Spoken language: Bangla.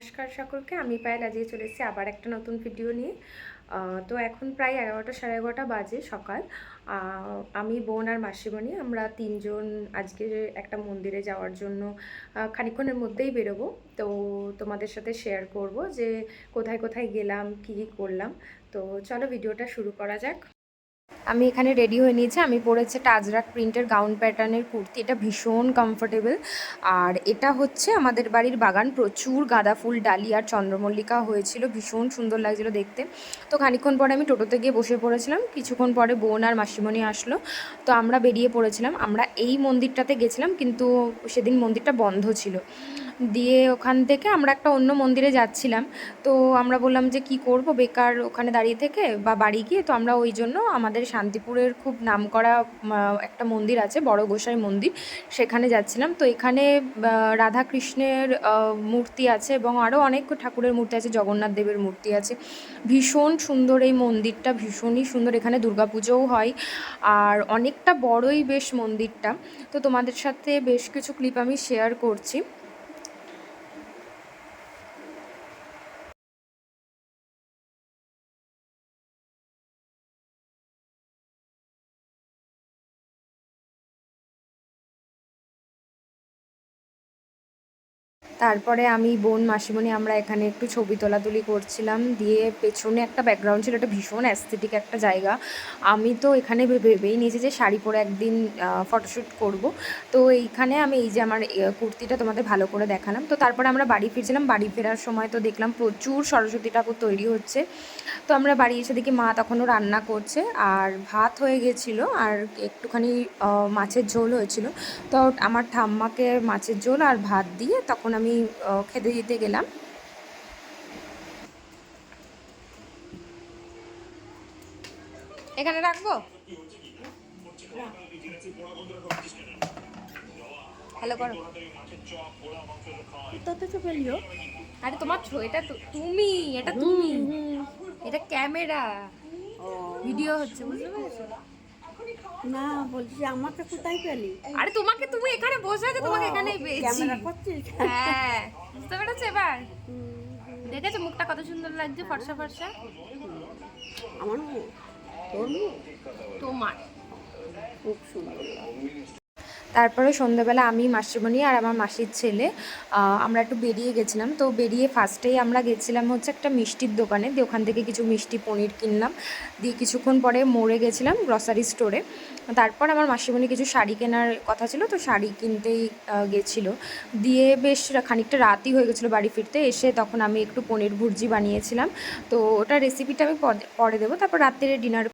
নমস্কার সকলকে আমি পায়েল আজকে চলে এসেছি আবার একটা নতুন ভিডিও নিয়ে। তো এখন প্রায় এগারোটা সাড়ে এগারোটা বাজে সকাল। আমি বোন আর মাসিমণি আমরা তিনজন আজকে একটা মন্দিরে যাওয়ার জন্য আহ, খানিকক্ষণের মধ্যেই বেরোবো। তো তোমাদের সাথে শেয়ার করব যে কোথায় কোথায় গেলাম কী কী করলাম। তো চলো ভিডিওটা শুরু করা যাক। আমি এখানে রেডি হয়ে নিয়েছি। আমি পরেছি টাজরাক প্রিন্টের গাউন প্যাটার্নের কুর্তি। এটা ভীষণ কমফোর্টেবল আর এটা হচ্ছে আমাদের বাড়ির বাগান। প্রচুর গাঁদা ফুল ডালি আর চন্দ্রমল্লিকা হয়েছিল। ভীষণ সুন্দর লাগছিল দেখতে। তো খানিকক্ষণ পরে আমি টোটোতে গিয়ে বসে পড়েছিলাম। কিছুক্ষণ পরে বোন আর মাসিমণি আসলো। তো আমরা বেরিয়ে পড়েছিলাম। আমরা এই মন্দিরটাতে গেছিলাম, কিন্তু সেদিন মন্দিরটা বন্ধ ছিল। দিয়ে ওখান থেকে আমরা একটা অন্য মন্দিরে যাচ্ছিলাম। তো আমরা বললাম যে কি করব? বেকার ওখানে দাঁড়িয়ে থেকে বা বাড়ি গিয়ে? তো আমরা ওই জন্য আমাদের শান্তিপুরের খুব নামকরা উম, একটা মন্দির আছে বড় গোসাই মন্দির সেখানে যাচ্ছিলাম। তো এখানে আহ, রাধাকৃষ্ণের আহ, মূর্তি আছে এবং আরও অনেক ঠাকুরের মূর্তি আছে জগন্নাথ দেবের মূর্তি আছে। ভীষণ সুন্দর এই মন্দিরটা ভীষণই সুন্দর। এখানে দুর্গাপুজোও হয়। আর অনেকটা বড়ই বেশ মন্দিরটা। তো তোমাদের সাথে বেশ কিছু ক্লিপ আমি শেয়ার করছি। তারপরে আমি বোন মাসিমণি, আমরা এখানে একটু ছবি তোলাতুলি করছিলাম। দিয়ে পেছনে একটা ব্যাকগ্রাউন্ড ছিল এটা ভীষণ অ্যাস্থেটিক একটা জায়গা। আমি তো এখানে ভেবেই নিয়েছি যে শাড়ি পরে একদিন ফটোশ্যুট করব। তো এইখানে আমি এই যে আমার কুর্তিটা তোমাদের ভালো করে দেখালাম। তো তারপরে আমরা বাড়ি ফিরছিলাম। বাড়ি ফেরার সময় তো দেখলাম প্রচুর সরস্বতী ঠাকুর তৈরি হচ্ছে। তো আমরা বাড়ি এসে দেখি মা তখনও রান্না করছে। আর ভাত হয়ে গেছিল, আর একটুখানি মাছের ঝোল হয়েছিল। তো আমার ঠাম্মাকে মাছের ঝোল আর ভাত দিয়ে তখন আমি আহ, খেতে দিতে গেলাম। এখানে রাখব? হ্যালো করো। তো আরে তোমার ছো এটা তুমি এটা তুমি। এটা ক্যামেরা। ভিডিও হচ্ছে বুঝতে পেরেছ? না বলছি আমাকে কোথায় পেলি? আরে তোমাকে তুমি এখানে বসে আছো তোমাকে এখানেই পেয়েছি। ক্যামেরা করছিস? হ্যাঁ বুঝতে পেরেছ এবার? দেখেছ মুখটা কত সুন্দর লাগছে ফর্সা ফর্সা? আমার মুখ? তোর মুখ? তোমার। খুব সুন্দর তারপরে সন্ধ্যাবেলা আমি, মাসিমণি আর আমার মাসির ছেলে আমরা একটু বেরিয়ে গেছিলাম। তো বেরিয়ে ফার্স্টেই আমরা গেছিলাম হচ্ছে একটা মিষ্টির দোকানে। দিয়ে ওখান থেকে কিছু মিষ্টি পনির কিনলাম। দিয়ে কিছুক্ষণ পরে মোড়ে গেছিলাম গ্রসারি স্টোরে তারপর আমার মাসিমণি কিছু শাড়ি কেনার কথা ছিল, তো শাড়ি কিনতেই গেছিল। দিয়ে বেশ খানিকটা রাতই হয়ে গেছিল বাড়ি ফিরতে। এসে তখন আমি একটু পনির ভুর্জি বানিয়েছিলাম। তো ওটা রেসিপিটা আমি পরে দেবো। তারপর রাত্রে ডিনার